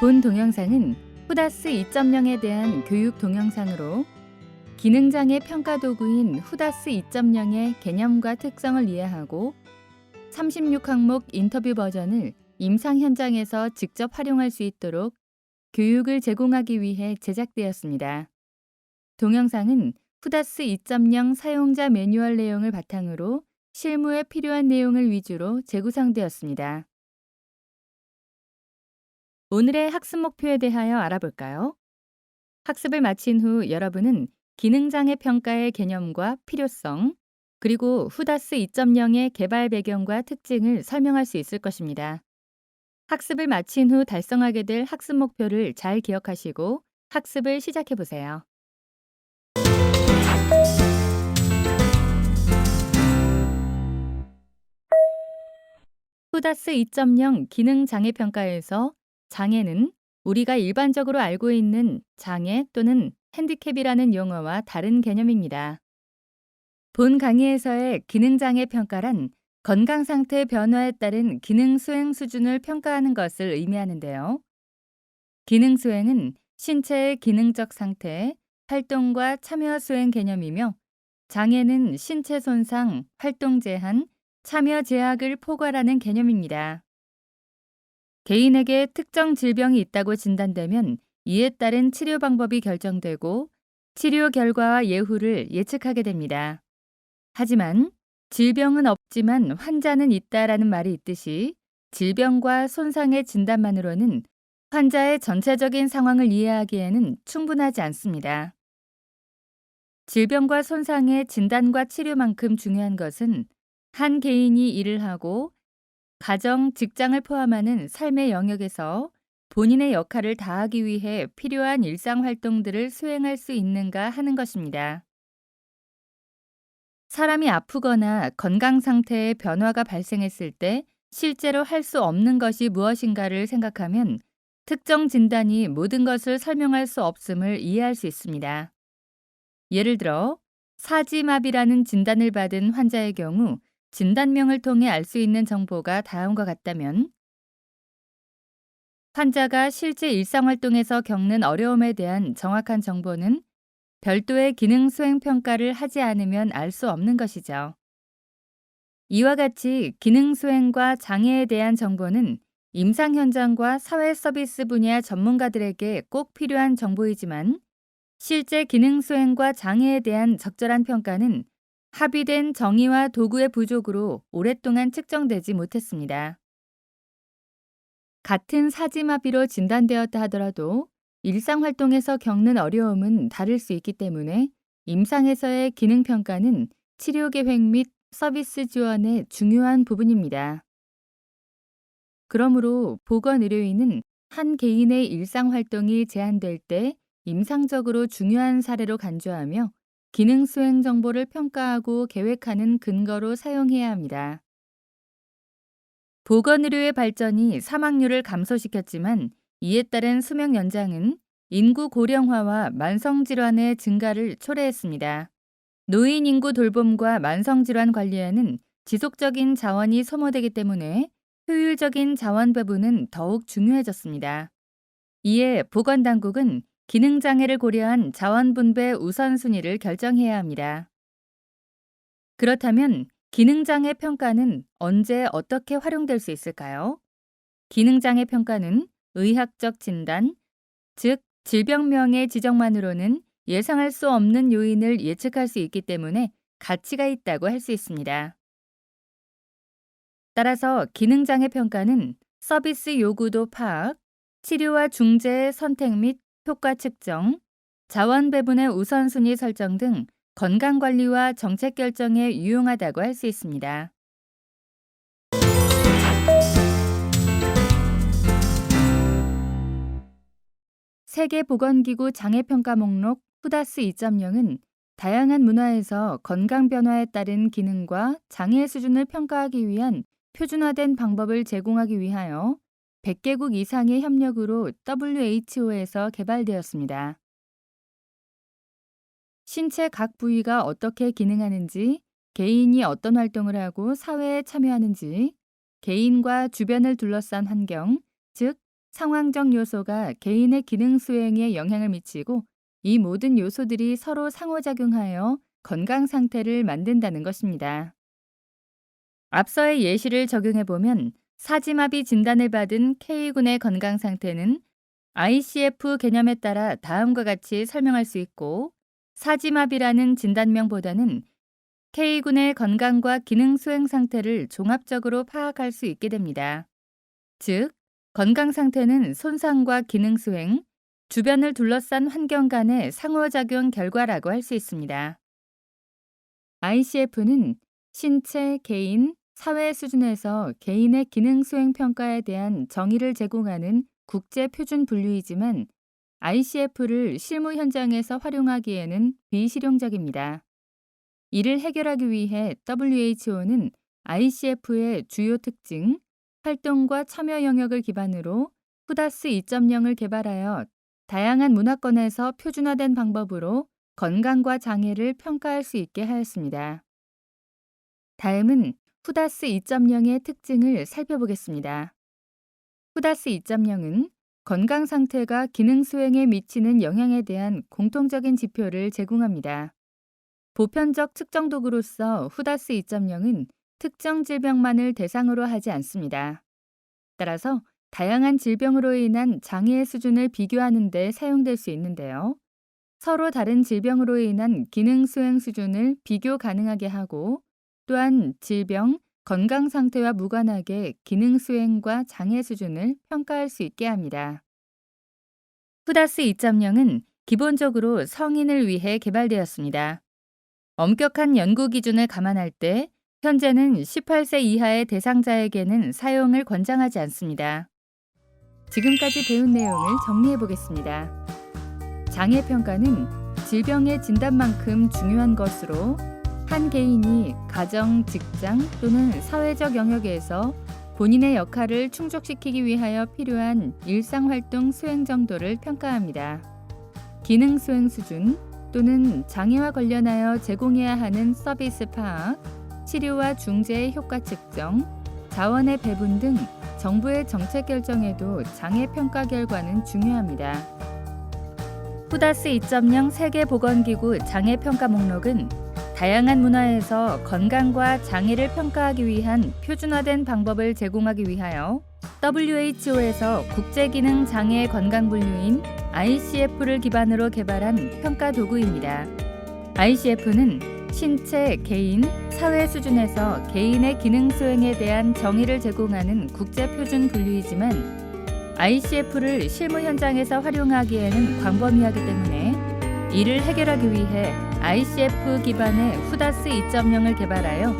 본 동영상은 후다스 2.0에 대한 교육 동영상으로 기능장애 평가 도구인 후다스 2.0의 개념과 특성을 이해하고 36항목 인터뷰 버전을 임상 현장에서 직접 활용할 수 있도록 교육을 제공하기 위해 제작되었습니다. 동영상은 후다스 2.0 사용자 매뉴얼 내용을 바탕으로 실무에 필요한 내용을 위주로 재구성되었습니다. 오늘의 학습 목표에 대하여 알아볼까요? 학습을 마친 후 여러분은 기능장애 평가의 개념과 필요성, 그리고 후다스 2.0의 개발 배경과 특징을 설명할 수 있을 것입니다. 학습을 마친 후 달성하게 될 학습 목표를 잘 기억하시고 학습을 시작해 보세요. 후다스 2.0 기능 장애 평가에서 장애는 우리가 일반적으로 알고 있는 장애 또는 핸디캡이라는 용어와 다른 개념입니다. 본 강의에서의 기능장애 평가란 건강 상태 변화에 따른 기능 수행 수준을 평가하는 것을 의미하는데요. 기능 수행은 신체의 기능적 상태, 활동과 참여 수행 개념이며 장애는 신체 손상, 활동 제한, 참여 제약을 포괄하는 개념입니다. 개인에게 특정 질병이 있다고 진단되면 이에 따른 치료 방법이 결정되고 치료 결과와 예후를 예측하게 됩니다. 하지만 질병은 없지만 환자는 있다라는 말이 있듯이 질병과 손상의 진단만으로는 환자의 전체적인 상황을 이해하기에는 충분하지 않습니다. 질병과 손상의 진단과 치료만큼 중요한 것은 한 개인이 일을 하고 가정, 직장을 포함하는 삶의 영역에서 본인의 역할을 다하기 위해 필요한 일상 활동들을 수행할 수 있는가 하는 것입니다. 사람이 아프거나 건강 상태에 변화가 발생했을 때 실제로 할 수 없는 것이 무엇인가를 생각하면 특정 진단이 모든 것을 설명할 수 없음을 이해할 수 있습니다. 예를 들어 사지마비라는 진단을 받은 환자의 경우 진단명을 통해 알 수 있는 정보가 다음과 같다면 환자가 실제 일상활동에서 겪는 어려움에 대한 정확한 정보는 별도의 기능 수행 평가를 하지 않으면 알 수 없는 것이죠. 이와 같이 기능 수행과 장애에 대한 정보는 임상 현장과 사회 서비스 분야 전문가들에게 꼭 필요한 정보이지만 실제 기능 수행과 장애에 대한 적절한 평가는 합의된 정의와 도구의 부족으로 오랫동안 측정되지 못했습니다. 같은 사지마비로 진단되었다 하더라도 일상 활동에서 겪는 어려움은 다를 수 있기 때문에 임상에서의 기능 평가는 치료 계획 및 서비스 지원의 중요한 부분입니다. 그러므로 보건 의료인은 한 개인의 일상 활동이 제한될 때 임상적으로 중요한 사례로 간주하며 기능 수행 정보를 평가하고 계획하는 근거로 사용해야 합니다. 보건의료의 발전이 사망률을 감소시켰지만 이에 따른 수명 연장은 인구 고령화와 만성질환의 증가를 초래했습니다. 노인 인구 돌봄과 만성질환 관리에는 지속적인 자원이 소모되기 때문에 효율적인 자원 배분은 더욱 중요해졌습니다. 이에 보건당국은 기능장애를 고려한 자원 분배 우선순위를 결정해야 합니다. 그렇다면 기능장애 평가는 언제 어떻게 활용될 수 있을까요? 기능장애 평가는 의학적 진단, 즉 질병명의 지적만으로는 예상할 수 없는 요인을 예측할 수 있기 때문에 가치가 있다고 할 수 있습니다. 따라서 기능장애 평가는 서비스 요구도 파악, 치료와 중재의 선택 및 효과 측정, 자원 배분의 우선순위 설정 등 건강관리와 정책 결정에 유용하다고 할 수 있습니다. 세계보건기구 장애평가 목록 후다스 2.0은 다양한 문화에서 건강 변화에 따른 기능과 장애 수준을 평가하기 위한 표준화된 방법을 제공하기 위하여 100개국 이상의 협력으로 WHO에서 개발되었습니다. 신체 각 부위가 어떻게 기능하는지, 개인이 어떤 활동을 하고 사회에 참여하는지, 개인과 주변을 둘러싼 환경, 즉 상황적 요소가 개인의 기능 수행에 영향을 미치고 이 모든 요소들이 서로 상호작용하여 건강 상태를 만든다는 것입니다. 앞서의 예시를 적용해 보면 사지마비 진단을 받은 K군의 건강 상태는 ICF 개념에 따라 다음과 같이 설명할 수 있고 사지마비라는 진단명보다는 K군의 건강과 기능 수행 상태를 종합적으로 파악할 수 있게 됩니다. 즉, 건강 상태는 손상과 기능 수행, 주변을 둘러싼 환경 간의 상호작용 결과라고 할 수 있습니다. ICF는 신체, 개인, 사회 수준에서 개인의 기능 수행 평가에 대한 정의를 제공하는 국제 표준 분류이지만 ICF를 실무 현장에서 활용하기에는 비실용적입니다. 이를 해결하기 위해 WHO는 ICF의 주요 특징, 활동과 참여 영역을 기반으로 후다스 2.0을 개발하여 다양한 문화권에서 표준화된 방법으로 건강과 장애를 평가할 수 있게 하였습니다. 다음은 후다스 2.0의 특징을 살펴보겠습니다. 후다스 2.0은 건강 상태가 기능 수행에 미치는 영향에 대한 공통적인 지표를 제공합니다. 보편적 측정 도구로서 후다스 2.0은 특정 질병만을 대상으로 하지 않습니다. 따라서 다양한 질병으로 인한 장애의 수준을 비교하는 데 사용될 수 있는데요. 서로 다른 질병으로 인한 기능 수행 수준을 비교 가능하게 하고 또한 질병, 건강 상태와 무관하게 기능 수행과 장애 수준을 평가할 수 있게 합니다. 후다스 2.0은 기본적으로 성인을 위해 개발되었습니다. 엄격한 연구 기준을 감안할 때 현재는 18세 이하의 대상자에게는 사용을 권장하지 않습니다. 지금까지 배운 내용을 정리해 보겠습니다. 장애 평가는 질병의 진단만큼 중요한 것으로 한 개인이 가정, 직장 또는 사회적 영역에서 본인의 역할을 충족시키기 위하여 필요한 일상활동 수행 정도를 평가합니다. 기능 수행 수준 또는 장애와 관련하여 제공해야 하는 서비스 파악, 치료와 중재의 효과 측정, 자원의 배분 등 정부의 정책 결정에도 장애 평가 결과는 중요합니다. 후다스 2.0 세계보건기구 장애 평가 목록은 다양한 문화에서 건강과 장애를 평가하기 위한 표준화된 방법을 제공하기 위하여 WHO에서 국제기능 장애 건강 분류인 ICF를 기반으로 개발한 평가 도구입니다. ICF는 신체, 개인, 사회 수준에서 개인의 기능 수행에 대한 정의를 제공하는 국제 표준 분류이지만 ICF를 실무 현장에서 활용하기에는 광범위하기 때문에 이를 해결하기 위해 ICF 기반의 후다스 2.0을 개발하여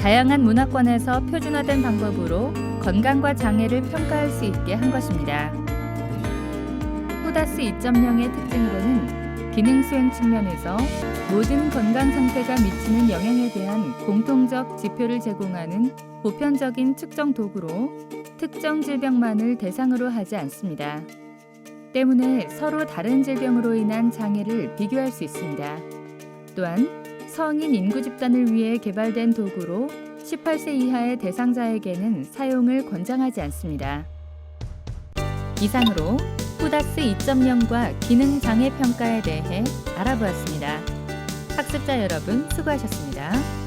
다양한 문화권에서 표준화된 방법으로 건강과 장애를 평가할 수 있게 한 것입니다. 후다스 2.0의 특징으로는 기능 수행 측면에서 모든 건강 상태가 미치는 영향에 대한 공통적 지표를 제공하는 보편적인 측정 도구로 특정 질병만을 대상으로 하지 않습니다. 때문에 서로 다른 질병으로 인한 장애를 비교할 수 있습니다. 또한 성인 인구 집단을 위해 개발된 도구로 18세 이하의 대상자에게는 사용을 권장하지 않습니다. 이상으로 후다스 2.0과 기능 장애 평가에 대해 알아보았습니다. 학습자 여러분 수고하셨습니다.